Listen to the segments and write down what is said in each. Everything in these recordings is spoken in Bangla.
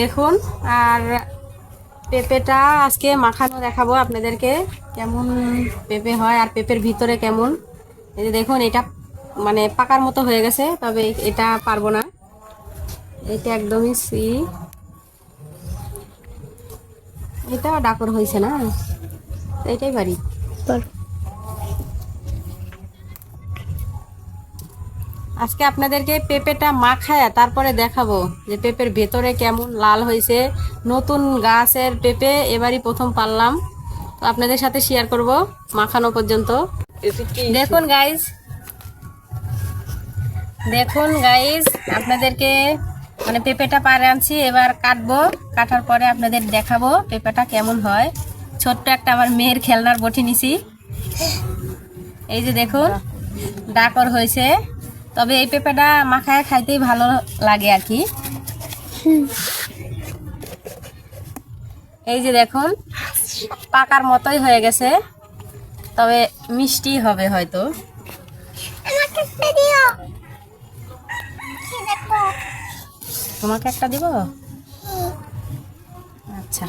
দেখুন, আর পেঁপেটা আজকে মাখানো দেখাবো আপনাদেরকে, কেমন পেঁপে হয় আর পেঁপের ভিতরে কেমন। এই যে দেখুন, এটা মানে পাকার মতো হয়ে গেছে, তবে এটা পারব না। এটা একদমই সি। এটা ডাকর হয়েছে না? এটাই পারি আজকে আপনাদেরকে পেঁপেটা মাখায়া তারপরে দেখাবো যে পেঁপের ভেতরে কেমন লাল হয়েছে। নতুন গাছের পেঁপে এবারই প্রথম পারলাম। তো আপনাদের সাথে শেয়ার করব মাখানো পর্যন্ত। দেখুন গাইজ দেখুন গাইজ আপনাদেরকে মানে পেঁপেটা পারে আনছি এবার কাটবো। কাটার পরে আপনাদের দেখাবো পেঁপেটা কেমন হয়। ছোট্ট একটা আমার মেয়ের খেলনার বটি নিছি। এই যে দেখুন ডাকর হয়েছে। তবে এই পেঁপেটা মাখায় খাইতেই ভালো লাগে আর কি। এই যে দেখুন পাকার মতোই হয়ে গেছে তবে মিষ্টি হবে হয়তো। তোমাকে একটা দিব? আচ্ছা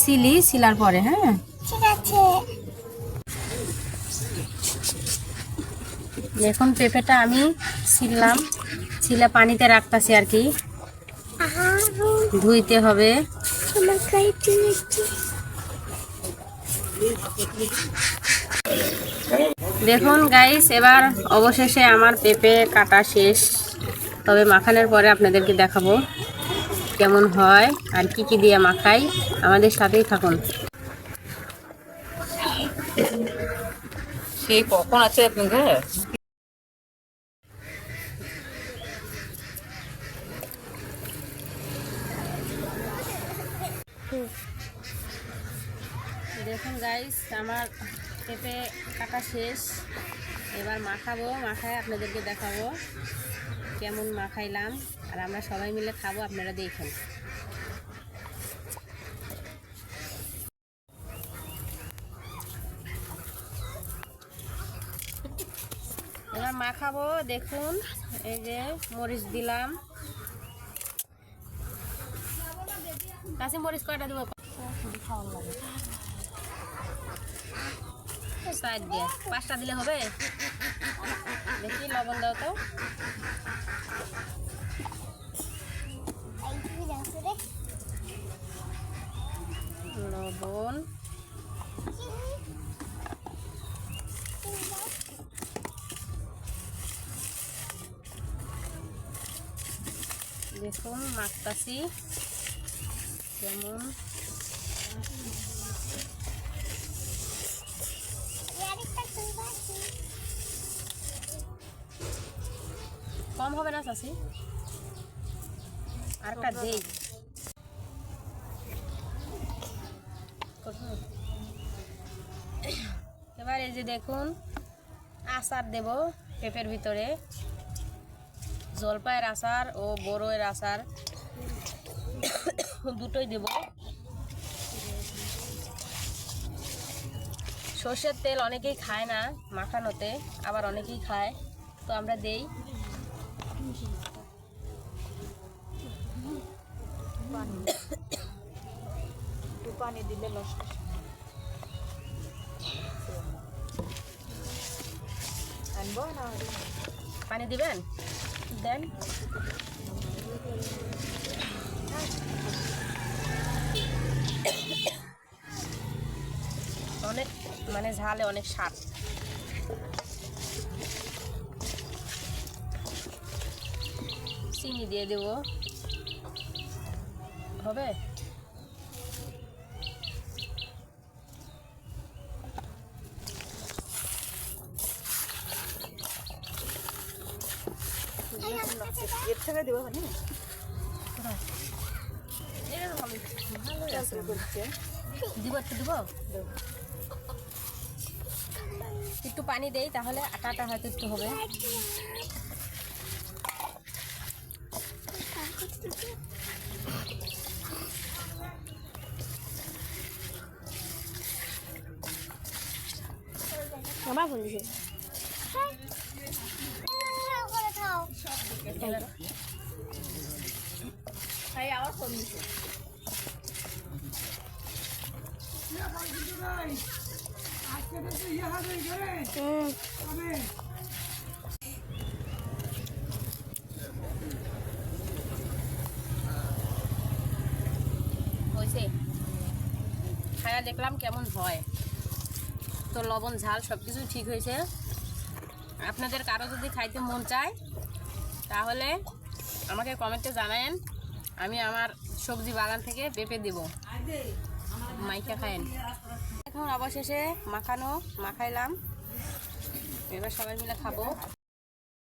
সিলি সিলার পরে হ্যাঁ? দেখুন, পেঁপেটা আমি ছিললাম। ছিলে পানিতে রাখতেছি আর কি। ধুইতে হবে। দেখুন গাইস এবার অবশেষে আমার পেঁপে কাটা শেষ। তবে মাখানোর পরে আপনাদেরকে দেখাবো কেমন হয় আর কি কি দিয়ে মাখাই। আমাদের সাথেই থাকুন। সেই কখন আছে আপনাদের? দেখুন গাইস আমার পেঁপে কাটা শেষ। এবার মাখাবো, মাখায় আপনাদেরকে দেখাবো কেমন মাখাইলাম। আর আমরা সবাই মিলে খাব, আপনারা দেখেন। এবার মাখাবো, দেখুন, এই যে মরিচ দিলাম। কাশি মরিচ কয়টা দেবো? সাইড দিয়ে। পাঁচটা দিলে হবে? দেখি, লবণ দাও তো। লবণ। দেখুন, মাখতাছি। যেমন কম হবে না চাষি আর একটা দেই। এবার এই যে দেখুন আচার দেব পেঁপের ভিতরে। জলপাইয়ের আচার ও বড়োয়ের আচার। দুটোই দেব। সর্ষের তেল অনেকেই খায় না মাখানোতে, আবার অনেকেই খায়। তো আমরা দেই। পানি দিলে আনব না? পানি দিবেন? দেন। অনেক মানে ঝালে অনেক স্বাদ। চিনি দিয়ে দেব। হবে? এর থেকে দিব দিব একটু পানি দেই তাহলে আটাটা হয়তো একটু হবে আমার বলেছে হয়েছে খায়া দেখলাম কেমন হয়। তো লবণ, ঝাল সব কিছু ঠিক হয়েছে। আপনাদের কারও যদি খাইতে মন চায় তাহলে আমাকে কমেন্টে জানায়েন, আমি আমার সবজি বাগান থেকে পেঁপে দেব। মাইকা খায়েন। এখন অবশেষে মাখানো, মাখাইলাম। এবার সবাই মিলে খাব।